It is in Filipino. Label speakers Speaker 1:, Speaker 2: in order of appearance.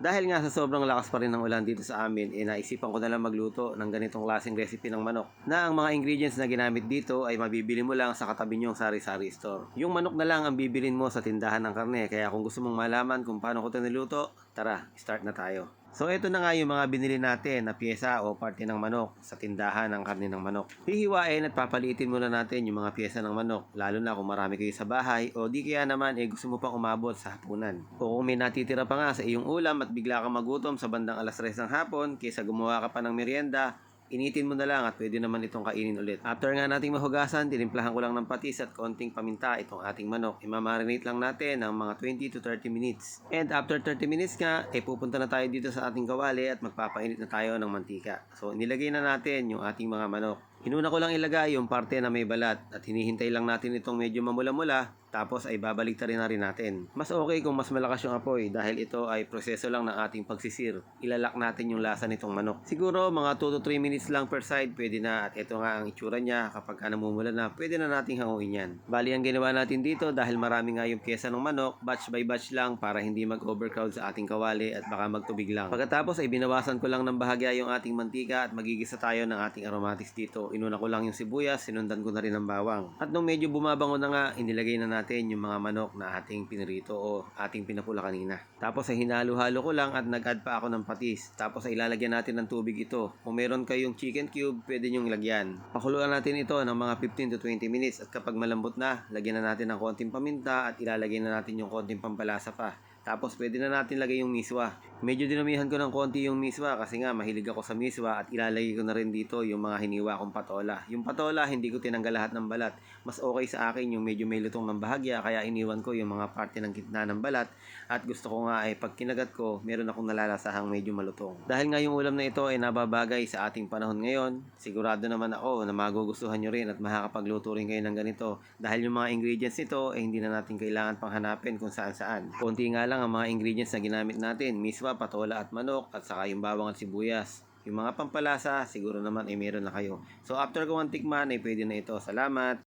Speaker 1: Dahil nga sa sobrang lakas pa rin ng ulan dito sa amin, eh naisipan ko na lang magluto ng ganitong klaseng recipe ng manok. Na ang mga ingredients na ginamit dito ay mabibili mo lang sa katabi niyong sari-sari store. Yung manok na lang ang bibilin mo sa tindahan ng karne, kaya kung gusto mong malaman kung paano ko ito niluto, tara, start na tayo. So ito na nga yung mga binili natin na pyesa o parte ng manok sa tindahan ng karne ng manok. Hihiwain at papalitin muna natin yung mga pyesa ng manok, lalo na kung marami kayo sa bahay o di kaya naman eh gusto mo pang umabot sa hapunan. O kung may natitira pa nga sa iyong ulam at bigla kang magutom sa bandang alas 3 ng hapon kaysa gumawa ka pa ng merienda, initin mo na lang at pwede naman itong kainin ulit. After nga nating mahugasan, tinimplahan ko lang ng patis at konting paminta itong ating manok. Imamarinate lang natin ng mga 20 to 30 minutes. And after 30 minutes nga, eh pupunta na tayo dito sa ating kawali at magpapainit na tayo ng mantika. So nilagay na natin yung ating mga manok. Inuna ko lang ilagay yung parte na may balat at hinihintay lang natin itong medyo mamula-mula tapos ay babalik rin na rin natin. Mas okay kung mas malakas yung apoy dahil ito ay proseso lang ng ating pagsisir. Ilalak natin yung lasa nitong manok. Siguro mga 2 to 3 minutes lang per side pwede na at ito nga ang itsura niya kapag ka namumula na pwede na nating hanguin yan. Bali ang ginawa natin dito dahil marami nga yung pyesa ng manok batch by batch lang para hindi mag-overcrowd sa ating kawali at baka magtubig lang. Pagkatapos ay binawasan ko lang ng bahagya yung ating mantika at magigisa tayo ng ating aromatics dito. Inuna ko lang yung sibuyas, sinundan ko na rin ng bawang. At nung medyo bumabango na nga, inilagay na natin yung mga manok na ating pinirito o ating pinapula kanina. Tapos ay hinalo-halo ko lang at nag-add pa ako ng patis. Tapos ay ilalagyan natin ng tubig ito. Kung meron kayong chicken cube, pwede nyong lagyan. Pakuluan natin ito ng mga 15 to 20 minutes at kapag malambot na, lagyan na natin ng konting paminta at ilalagay na natin yung konting pampalasa pa. Tapos pwede na natin lagay yung miswa. Medyo dinamihan ko ng konti yung miswa kasi nga mahilig ako sa miswa at ilalagay ko na rin dito yung mga hiniwa kong patola. Yung patola hindi ko tinanggal lahat ng balat. Mas okay sa akin yung medyo may lutong ng bahagya kaya iniwan ko yung mga parte ng gitna ng balat at gusto ko nga ay pag kinagat ko meron akong nalalasahang medyo malutong. Dahil nga yung ulam na ito ay nababagay sa ating panahon ngayon, sigurado naman ako na magugustuhan nyo rin at makakapagluto rin kayo ng ganito dahil yung mga ingredients nito ay hindi na natin kailangan pang hanapin kung saan saan. Konti nga lang ang mga ingredients na ginamit natin, miswa, patola at manok at saka yung bawang at sibuyas. Yung mga pampalasa, siguro naman ay meron na kayo. So after ko tikman ay pwede na ito. Salamat!